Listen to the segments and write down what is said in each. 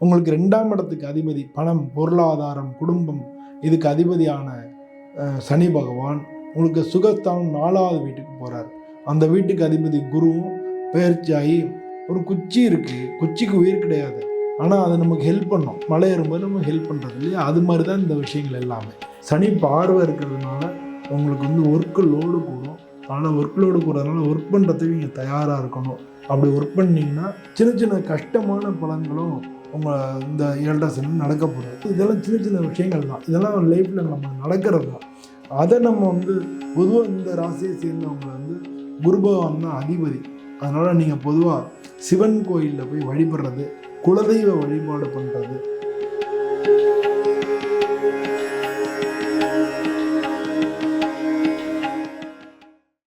உங்களுக்கு ரெண்டாம் இடத்துக்கு அதிபதி பணம் பொருளாதாரம் குடும்பம் இதுக்கு அதிபதியான சனி பகவான் உங்களுக்கு சுகஸ்தானம் நாலாவது வீட்டுக்கு போகிறார் அந்த வீட்டுக்கு அதிபதி குருவும் பயிற்சியாகி ஒரு குச்சி இருக்குது குச்சிக்கு உயிர் கிடையாது. ஆனால் அது நமக்கு ஹெல்ப் பண்ணும். மலை ஏறும்போது நமக்கு ஹெல்ப் பண்ணுறது இல்லையா? அது மாதிரி தான் இந்த விஷயங்கள் எல்லாமே. சனி பார்வை இருக்கிறதுனால உங்களுக்கு வந்து ஒர்க்கு லோடு கூடும். ஆனால் ஒர்க் லோடு கூடுறதுனால ஒர்க் பண்ணுறதுக்கு நீங்கள் தயாராக இருக்கணும். அப்படி ஒர்க் பண்ணிங்கன்னா சின்ன சின்ன கஷ்டமான பலன்களும் உங்கள் இந்த ஏழரை நடக்க போகிறது இதெல்லாம் சின்ன சின்ன விஷயங்கள் தான். இதெல்லாம் லைஃப்பில் நம்ம நடக்கிறது தான். அதை நம்ம வந்து பொதுவாக இந்த ராசியை சேர்ந்தவங்க வந்து குரு பகவான் தான் அதிபதி. அதனால் நீங்கள் பொதுவாக சிவன் கோயிலில் போய் வழிபடுறது குலதெய்வ வழிபாடு பண்ணுறது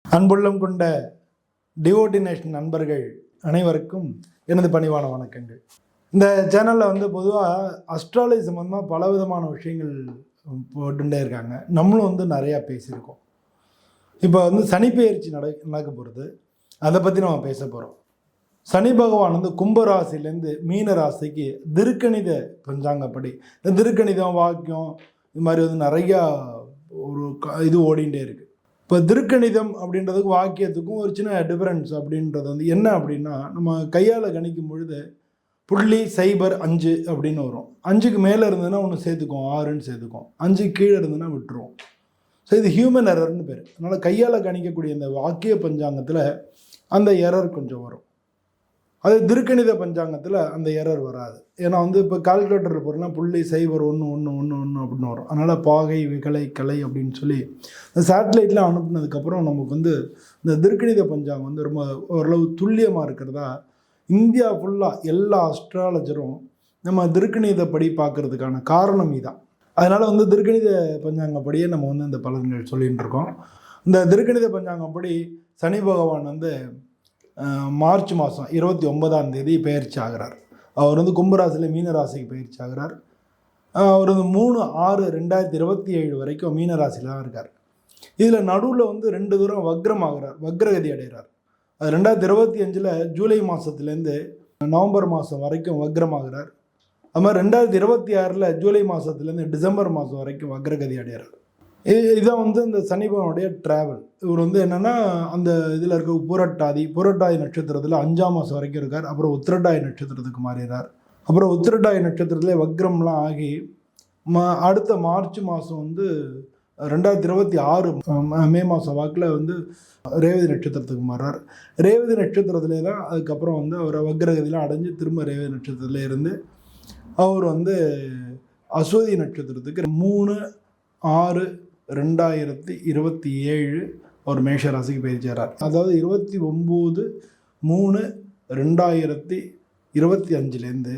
அன்புள்ளம் கொண்ட டிவோட்டினேஷன் நண்பர்கள் அனைவருக்கும் எனது பணிவான வணக்கங்கள். இந்த சேனலில் வந்து பொதுவாக அஸ்ட்ராலஜி சம்மந்தமாக பல விதமான விஷயங்கள் போட்டுட்டே இருக்காங்க. நம்மளும் வந்து நிறையா பேசியிருக்கோம். இப்போ வந்து சனிப்பெயர்ச்சி நட நடக்க போகிறது அதை பற்றி நம்ம பேச போகிறோம் சனி பகவான் வந்து கும்பராசிலேருந்து மீன ராசிக்கு திருக்கணித பஞ்சாங்கப்படி இந்த திருக்கணிதம் வாக்கியம் இது மாதிரி வந்து நிறையா ஒரு க- இது ஓடிண்டே இருக்குது இப்போ திருக்கணிதம் அப்படின்றதுக்கு வாக்கியத்துக்கும் ஒரு சின்ன டிஃபரன்ஸ் அப்படின்றது வந்து என்ன அப்படின்னா நம்ம கையால் கணிக்கும் பொழுது புள்ளி சைபர் அஞ்சு அப்படின்னு வரும். அஞ்சுக்கு மேலே இருந்ததுன்னா ஒன்று சேர்த்துக்கும் ஆறுன்னு சேர்த்துக்கும் அஞ்சு கீழே இருந்ததுன்னா விட்டுருவோம். ஸோ இது ஹியூமன் எரர்னு பேர். அதனால் கையால் கணிக்கக்கூடிய இந்த வாக்கிய பஞ்சாங்கத்தில் அந்த எரர் கொஞ்சம் வரும். அது திருக்கணித பஞ்சாங்கத்தில் அந்த எரர் வராது. ஏன்னா வந்து இப்போ கால்குலேட்டர் போகிறோம்னா புள்ளி சைபர் ஒன்று ஒன்று ஒன்று ஒன்று அப்படின்னு வரும். அதனால் பாகை விகலை கலை அப்படின்னு சொல்லி இந்த சேட்டலைட்லாம் அனுப்புனதுக்கப்புறம் நமக்கு வந்து இந்த திருக்கணித பஞ்சாங்கம் வந்து ரொம்ப ஓரளவு துல்லியமாக இருக்கிறதா இந்தியா ஃபுல்லாக எல்லா அஸ்ட்ராலஜரும் நம்ம திருக்கணிதப்படி பார்க்கறதுக்கான காரணம் இதான். அதனால் வந்து திருக்கணித பஞ்சாங்கப்படியே நம்ம வந்து இந்த பலன்கள் சொல்லிகிட்டு இருக்கோம். இந்த திருக்கணித பஞ்சாங்கப்படி சனி பகவான் வந்து மார்ச் மாதம் இருபத்தி ஒன்பதாம் தேதி பயிற்சி ஆகிறார். அவர் வந்து கும்பராசியில் மீனராசிக்கு பயிற்சி ஆகிறார். அவர் வந்து மூணு ஆறு ரெண்டாயிரத்தி இருபத்தி ஏழு வரைக்கும் மீனராசியில் தான் இருக்கார். இதில் நடுவில் வந்து ரெண்டு தூரம் வக்ரம் ஆகிறார் வக்ரகதி அடைகிறார். அது ரெண்டாயிரத்தி இருபத்தி அஞ்சில் ஜூலை மாதத்துலேருந்து நவம்பர் மாதம் வரைக்கும் வக்ரமாகிறார். அது மாதிரி ரெண்டாயிரத்தி இருபத்தி ஆறில் ஜூலை மாதத்துலேருந்து டிசம்பர் மாதம் வரைக்கும் வக்ரகதி அடைகிறார் இது இதான் வந்து இந்த சனிபவனுடைய ட்ராவல் இவர் வந்து என்னென்னா அந்த இதில் இருக்க புரட்டாதி புரட்டாதி நட்சத்திரத்தில் அஞ்சாம் மாதம் வரைக்கும் இருக்கார். அப்புறம் உத்திரட்டாதி நட்சத்திரத்துக்கு மாறிடுறார் அப்புறம் உத்திரட்டாதி நட்சத்திரத்தில் வக்ரம்லாம் ஆகி ம அடுத்த மார்ச் மாதம் வந்து ரெண்டாயிரத்தி இருபத்தி ஆறு மே மாதம் வாக்கில் வந்து ரேவதி நட்சத்திரத்துக்கு மாறார் ரேவதி நட்சத்திரத்திலே தான் அதுக்கப்புறம் வந்து அவர் வக்ரகதியில் அடைஞ்சு திரும்ப ரேவதி நட்சத்திரத்தில் இருந்து அவர் வந்து அஸ்வதி நட்சத்திரத்துக்கு மூணு ஆறு ரெண்டாயிரத்தி இருபத்தி ஏழு அவர் மேஷ ராசிக்கு பயிற்சியார் அதாவது இருபத்தி ஒம்பது மூணு ரெண்டாயிரத்தி இருபத்தி அஞ்சுலேருந்து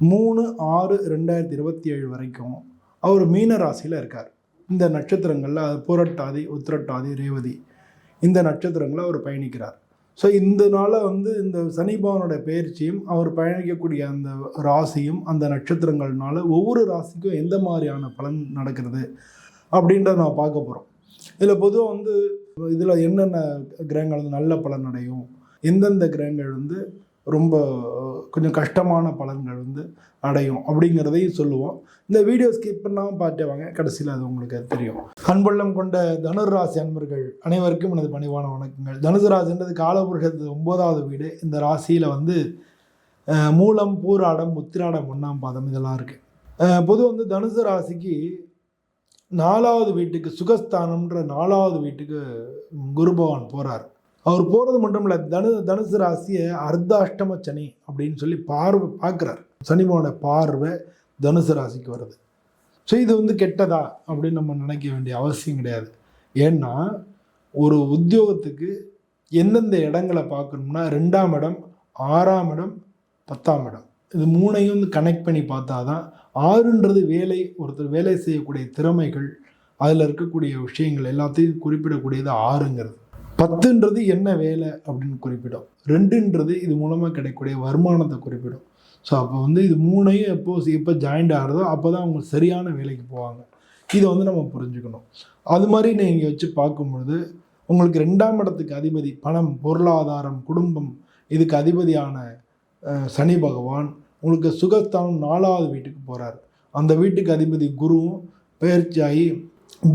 மூணு ஆறு ரெண்டாயிரத்தி இருபத்தி ஏழு வரைக்கும் அவர் மீன ராசியில் இருக்கார். இந்த நட்சத்திரங்களில் அது புரட்டாதி உத்திரட்டாதி ரேவதி. இந்த நட்சத்திரங்களை அவர் பயணிக்கிறார். ஸோ இந்த வந்து இந்த சனிபவனோட பயிற்சியும் அவர் பயணிக்கக்கூடிய அந்த ராசியும் அந்த நட்சத்திரங்கள்னால ஒவ்வொரு ராசிக்கும் எந்த மாதிரியான பலன் நடக்கிறது அப்படின்றத நம்ம பார்க்க போகிறோம் இதில் பொதுவாக வந்து இதில் என்னென்ன கிரகங்கள் வந்து நல்ல பலன் அடையும் எந்தெந்த கிரகங்கள் வந்து ரொம்ப கொஞ்சம் கஷ்டமான பலன்கள் வந்து அடையும் அப்படிங்கிறதையும் சொல்லுவோம். இந்த வீடியோ ஸ்கிப் பண்ணாமல் பார்த்து வாங்க. கடைசியில் அது உங்களுக்கு தெரியும். அன்புள்ளம் கொண்ட தனுர் ராசி அன்பர்கள் அனைவருக்கும் எனது பணிவான வணக்கங்கள். தனுசு ராசின்றது காலபுருஷத்து ஒன்பதாவது வீடு. இந்த ராசியில் வந்து மூலம் பூராடம் முத்திராடம் ஒன்றாம் பாதம் இதெல்லாம் இருக்குது பொதுவாக வந்து தனுசு ராசிக்கு நாலாவது வீட்டுக்கு சுகஸ்தானம்ன்ற நாலாவது வீட்டுக்கு குரு பகவான் போகிறார் அவர் போகிறது மட்டும் இல்லை தனு தனுசு ராசியை அர்த்தாஷ்டம சனி அப்படின்னு சொல்லி பார்வை பார்க்குறார். சனி பார்வை தனுசு ராசிக்கு வருது. ஸோ இது வந்து கெட்டதா அப்படின்னு நம்ம நினைக்க வேண்டிய அவசியம் கிடையாது. ஏன்னா ஒரு உத்தியோகத்துக்கு எந்தெந்த இடங்களை பார்க்கணும்னா ரெண்டாம் இடம் ஆறாம் இடம் பத்தாம் இடம். இது மூணையும் வந்து கனெக்ட் பண்ணி பார்த்தா தான் ஆறுன்றது வேலை ஒருத்தர் வேலை செய்யக்கூடிய திறமைகள் அதில் இருக்கக்கூடிய விஷயங்கள் எல்லாத்தையும் குறிப்பிடக்கூடியது ஆறுங்கிறது. பத்துன்றது என்ன வேலை அப்படின்னு குறிப்பிடும். ரெண்டுன்றது இது மூலமாக கிடைக்கக்கூடிய வருமானத்தை குறிப்பிடும். ஸோ அப்போ வந்து இது மூணையும் எப்போ எப்போ ஜாயிண்ட் ஆகிறதோ அப்போ தான் அவங்க சரியான வேலைக்கு போவாங்க. இதை வந்து நம்ம புரிஞ்சுக்கணும். அது மாதிரி நீங்கள் வச்சு பார்க்கும்பொழுது உங்களுக்கு ரெண்டாம் இடத்துக்கு அதிபதி பணம் பொருளாதாரம் குடும்பம் இதுக்கு அதிபதியான சனி பகவான் உங்களுக்கு சுகஸ்தானம் நாலாவது வீட்டுக்கு போகிறார் அந்த வீட்டுக்கு அதிபதி குருவும் பயிற்சியாகி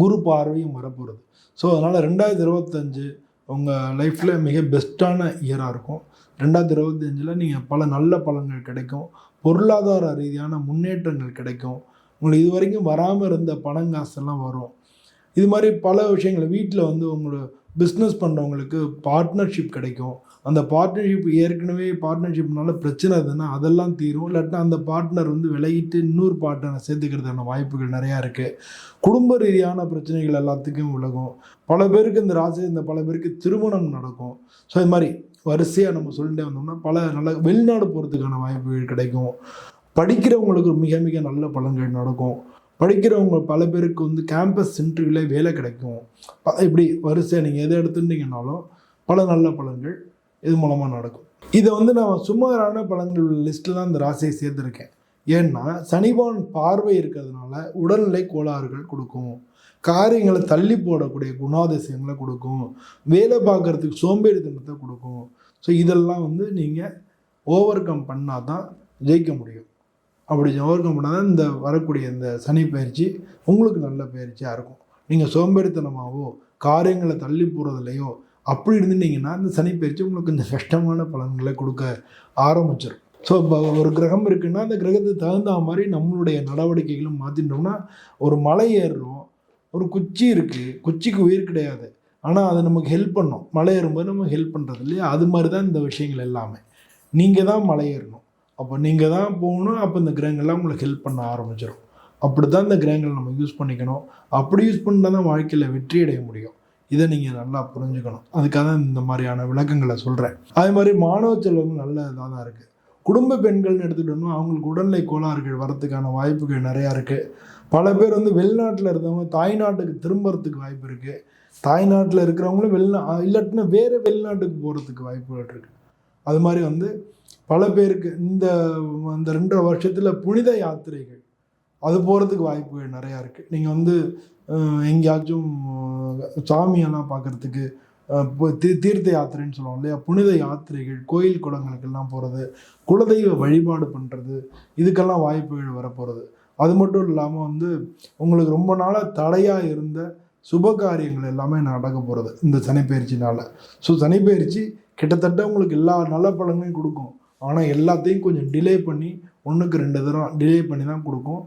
குரு பார்வையும் வரப்போகிறது ஸோ அதனால் ரெண்டாயிரத்தி இருபத்தஞ்சு உங்கள் லைஃப்பில் மிக பெஸ்ட்டான இயராக இருக்கும். ரெண்டாயிரத்தி இருபத்தஞ்சில் நீங்கள் பல நல்ல பலன்கள் கிடைக்கும். பொருளாதார ரீதியான முன்னேற்றங்கள் கிடைக்கும். உங்களுக்கு இது வரைக்கும் வராமல் இருந்த பணங்காசெல்லாம் வரும். இது மாதிரி பல விஷயங்கள் வீட்டில் வந்து உங்களோட பிஸ்னஸ் பண்ணுறவங்களுக்கு பார்ட்னர்ஷிப் கிடைக்கும். அந்த பார்ட்னர்ஷிப் ஏற்கனவே பார்ட்னர்ஷிப்னால பிரச்சனை இருந்ததுன்னா அதெல்லாம் தீரும். இல்லாட்டினா அந்த பார்ட்னர் வந்து விலகிட்டு இன்னொரு பார்ட்னரை சேர்த்துக்கிறதுக்கான வாய்ப்புகள் நிறையா இருக்குது குடும்ப ரீதியான பிரச்சனைகள் எல்லாத்துக்கும் உலகம் பல பேருக்கு இந்த ராசி இந்த பல பேருக்கு திருமணம் நடக்கும். ஸோ இது மாதிரி வரிசையாக நம்ம சொல்லிட்டே வந்தோம்னா பல நல்ல வெளிநாடு போகிறதுக்கான வாய்ப்புகள் கிடைக்கும். படிக்கிறவங்களுக்கு மிக மிக நல்ல பலன்கள் நடக்கும். படிக்கிறவங்க பல பேருக்கு வந்து கேம்பஸ் இன்டர்வியூவில் வேலை கிடைக்கும். இப்படி வரிசையாக நீங்கள் எதை எடுத்துட்டீங்கன்னாலும் பல நல்ல பலன்கள் இது மூலமாக நடக்கும். இதை வந்து நான் சுமாரான பலன்கள் லிஸ்ட்டில் தான் இந்த ராசியை சேர்த்துருக்கேன். ஏன்னா சனிபான் பார்வை இருக்கிறதுனால உடல்நிலை கோளாறுகள் கொடுக்கும். காரியங்களை தள்ளி போடக்கூடிய குணாதிசயங்களை கொடுக்கும். வேலை பார்க்கறதுக்கு சோம்பேறித்தனத்தை கொடுக்கும். ஸோ இதெல்லாம் வந்து நீங்கள் ஓவர் கம் பண்ணால் தான் ஜெயிக்க முடியும். அப்படி ஓவர் கம் பண்ணால் தான் இந்த வரக்கூடிய இந்த சனி பயிற்சி உங்களுக்கு நல்ல பயிற்சியாக இருக்கும். நீங்கள் சோம்பேறித்தனமாகவோ காரியங்களை தள்ளி போகிறதுலையோ அப்படி இருந்துட்டீங்கன்னா இந்த சனி பயிற்சி உங்களுக்கு கொஞ்சம் கஷ்டமான பலன்களை கொடுக்க ஆரம்பிச்சிடும் ஸோ இப்போ ஒரு கிரகம் இருக்குன்னா அந்த கிரகத்துக்கு தகுந்த மாதிரி நம்மளுடைய நடவடிக்கைகளும் மாற்றிட்டோம்னா ஒரு மலை ஏறுறோம் ஒரு குச்சி இருக்குது குச்சிக்கு உயிர் கிடையாது. ஆனால் அது நமக்கு ஹெல்ப் பண்ணும். மலை ஏறும்போது நமக்கு ஹெல்ப் பண்ணுறது இல்லையா? அது மாதிரி தான் இந்த விஷயங்கள் எல்லாமே. நீங்கள் தான் மலை ஏறணும். அப்போ நீங்கள் தான் போகணும் அப்போ இந்த கிரகங்கள்லாம் உங்களுக்கு ஹெல்ப் பண்ண ஆரம்பிச்சிடும் அப்படி தான் இந்த கிரகங்கள் நம்ம யூஸ் பண்ணிக்கணும். அப்படி யூஸ் பண்ணால் தான் வாழ்க்கையில் வெற்றி அடைய முடியும். இதை நீங்கள் நல்லா புரிஞ்சுக்கணும். அதுக்காக தான் இந்த மாதிரியான விளக்கங்களை சொல்கிறேன் அதே மாதிரி மாணவ செல்வம் நல்ல இதாக தான் இருக்குது குடும்ப பெண்கள்னு எடுத்துக்கிட்டோம்னா அவங்களுக்கு உடல்நிலை கோளாறுகள் வரதுக்கான வாய்ப்புகள் நிறையா இருக்குது பல பேர் வந்து வெளிநாட்டில் இருந்தவங்க தாய்நாட்டுக்கு திரும்புறதுக்கு வாய்ப்பு இருக்குது தாய்நாட்டில் இருக்கிறவங்களும் வெளிநா இல்லாட்டினா வேறு வெளிநாட்டுக்கு போகிறதுக்கு வாய்ப்புகள் இருக்குது அது மாதிரி வந்து பல பேருக்கு இந்த இந்த ரெண்டரை வருஷத்தில் புனித யாத்திரைகள் அது போகிறதுக்கு வாய்ப்புகள் நிறையா இருக்குது நீங்கள் வந்து எங்கேயாச்சும் சாமியெல்லாம் பார்க்குறதுக்கு தீ தீர்த்த யாத்திரைன்னு சொல்லுவோம் இல்லையா? புனித யாத்திரைகள் கோயில் குளங்களுக்கெல்லாம் போகிறது குலதெய்வ வழிபாடு பண்ணுறது இதுக்கெல்லாம் வாய்ப்புகள் வரப்போகிறது அது மட்டும் இல்லாமல் வந்து உங்களுக்கு ரொம்ப நாளாக தடையாக இருந்த சுப காரியங்கள் எல்லாமே நடக்க போகிறது இந்த சனிப்பயிற்சினால் ஸோ சனிப்பயிற்சி கிட்டத்தட்ட உங்களுக்கு எல்லா நல்ல பலன்களையும் கொடுக்கும். ஆனால் எல்லாத்தையும் கொஞ்சம் டிலே பண்ணி ஒன்றுக்கு ரெண்டு தரம் டிலே பண்ணி தான் கொடுக்கும்.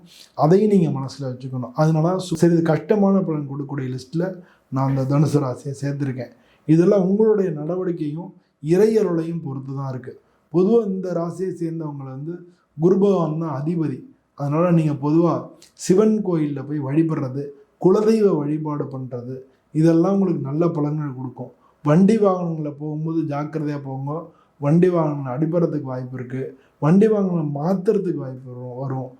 அதையும் நீங்கள் மனசில் வச்சுக்கணும். அதனால சரி இது கஷ்டமான பலன் கொடுக்கக்கூடிய லிஸ்ட்டில் நான் அந்த தனுசு ராசியை சேர்த்துருக்கேன். இதெல்லாம் உங்களுடைய நடவடிக்கையும் இறையருளையும் பொறுத்து தான் இருக்குது பொதுவாக இந்த ராசியை சேர்ந்தவங்களை வந்து குரு பகவான் தான் அதிபதி. அதனால் நீங்கள் பொதுவாக சிவன் கோயிலில் போய் வழிபடுறது குலதெய்வ வழிபாடு பண்ணுறது இதெல்லாம் உங்களுக்கு நல்ல பலன்கள் கொடுக்கும். வண்டி வாகனங்களில் போகும்போது ஜாக்கிரதையாக போங்க. வண்டி வாகனம் அடிபடுறதுக்கு வாய்ப்பு இருக்குது வண்டி வாகனம் மாற்றுறதுக்கு வாய்ப்பு வரும் வரும்.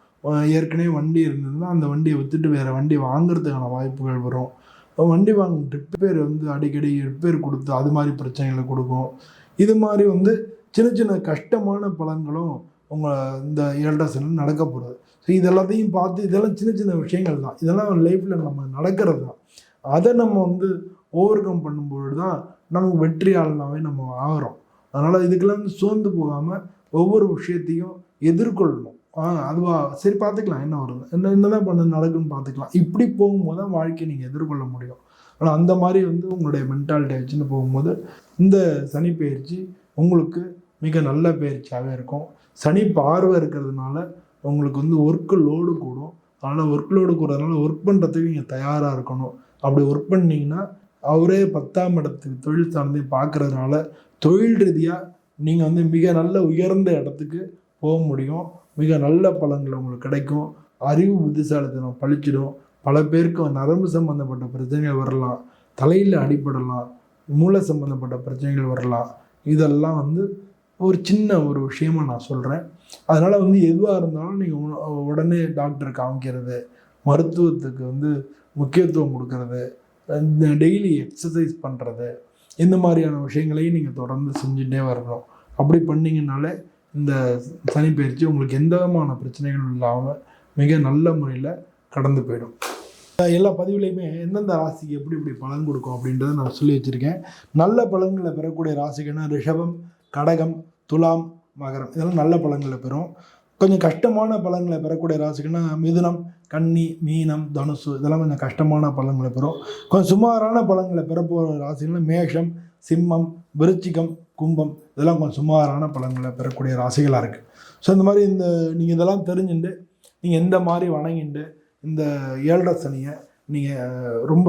ஏற்கனவே வண்டி இருந்ததுன்னா அந்த வண்டியை விற்றுட்டு வேறு வண்டி வாங்குறதுக்கான வாய்ப்புகள் வரும். வண்டி வாங்க ரிப்பேர் வந்து அடிக்கடி ரிப்பேர் கொடுத்து அது மாதிரி பிரச்சனைகளை கொடுக்கும். இது மாதிரி வந்து சின்ன சின்ன கஷ்டமான பலன்களும் உங்கள் இந்த ஏழரை சனியில் நடக்க போகிறது ஸோ இது எல்லாத்தையும் பார்த்து இதெல்லாம் சின்ன சின்ன விஷயங்கள் தான். இதெல்லாம் லைஃப்பில் நம்ம நடக்கிறது தான். அதை நம்ம வந்து ஓவர் கம் பண்ணும்பொழுது தான் நமக்கு வெற்றியாளனாகவே நம்ம ஆகிறோம். அதனால் இதுக்கெல்லாம் வந்து சோர்ந்து போகாமல் ஒவ்வொரு விஷயத்தையும் எதிர்கொள்ளணும். ஆ அதுவா சரி பார்த்துக்கலாம் என்ன வருது என்ன என்னதான் பண்ண நடக்குன்னு பார்த்துக்கலாம். இப்படி போகும்போது தான் வாழ்க்கையை நீங்கள் எதிர்கொள்ள முடியும். ஆனால் அந்த மாதிரி வந்து உங்களுடைய மென்டாலிட்டி வச்சுன்னு போகும்போது இந்த சனி பயிற்சி உங்களுக்கு மிக நல்ல பயிற்சியாகவே இருக்கும். சனி பார்வை இருக்கிறதுனால உங்களுக்கு வந்து ஒர்க்கு லோடு கூடும். அதனால் ஒர்க் லோடு கூடுறதுனால ஒர்க் பண்ணுறதுக்கு நீங்கள் தயாராக இருக்கணும். அப்படி ஒர்க் பண்ணிங்கன்னா அவரே பத்தாம் இடத்துக்கு தொழில் சார்ந்தையும் பார்க்கறதுனால தொழில் ரீதியாக நீங்கள் வந்து மிக நல்ல உயர்ந்த இடத்துக்கு போக முடியும். மிக நல்ல பலன்கள் உங்களுக்கு கிடைக்கும். அறிவு புத்திசாலித்தனம் பழிச்சிடும். பல பேருக்கு நரம்பு சம்மந்தப்பட்ட பிரச்சனைகள் வரலாம். தலையில் அடிபடலாம். மூளை சம்மந்தப்பட்ட பிரச்சனைகள் வரலாம். இதெல்லாம் வந்து ஒரு சின்ன ஒரு விஷயமா நான் சொல்கிறேன் அதனால் வந்து எதுவாக இருந்தாலும் நீங்கள் உடனே டாக்டரை காமிக்கிறது மருத்துவத்துக்கு வந்து முக்கியத்துவம் கொடுக்கறது டெய்லி எக்ஸசைஸ் பண்ணுறது இந்த மாதிரியான விஷயங்களையும் நீங்கள் தொடர்ந்து செஞ்சுட்டே வரணும். அப்படி பண்ணிங்கனாலே இந்த சனி பயிற்சி உங்களுக்கு எந்த விதமான பிரச்சனைகளும் இல்லாமல் மிக நல்ல முறையில் கடந்து போயிடும். எல்லா பதிவுலையுமே எந்தெந்த ராசிக்கு எப்படி எப்படி பலன் கொடுக்கும் அப்படின்றத நான் சொல்லி வச்சுருக்கேன். நல்ல பலன்களை பெறக்கூடிய ராசிகள்னா ரிஷபம் கடகம் துலாம் மகரம். இதெல்லாம் நல்ல பலன்களை பெறும். கொஞ்சம் கஷ்டமான பலன்களை பெறக்கூடிய ராசிகள்னா மிதுனம் கன்னி மீனம் தனுசு இதெல்லாம் கொஞ்சம் கஷ்டமான பலன்களை பெறும். கொஞ்சம் சுமாரான பலன்களை பெறப்போகிற ராசிகள்னா மேஷம் சிம்மம் விருச்சிகம் கும்பம் இதெல்லாம் கொஞ்சம் சுமாரான பலன்களை பெறக்கூடிய ராசிகளாக இருக்குது ஸோ இந்த மாதிரி இந்த நீங்கள் இதெல்லாம் தெரிஞ்சுட்டு நீங்கள் எந்த மாதிரி வணங்கிட்டு இந்த ஏழரை சனியை நீங்கள் ரொம்ப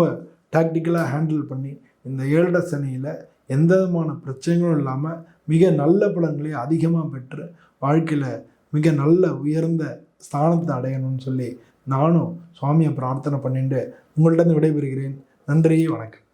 டாக்டிக்கலாக ஹேண்டில் பண்ணி இந்த ஏழரை சனியில் எந்த விதமான பிரச்சனைகளும் இல்லாமல் மிக நல்ல பலன்களை அதிகமாக பெற்று வாழ்க்கையில் மிக நல்ல உயர்ந்த ஸ்தானத்தை அடையணும்னு சொல்லி நானும் சுவாமியை பிரார்த்தனை பண்ணிட்டு உங்கள்கிட்ட விடைபெறுகிறேன். நன்றி வணக்கம்.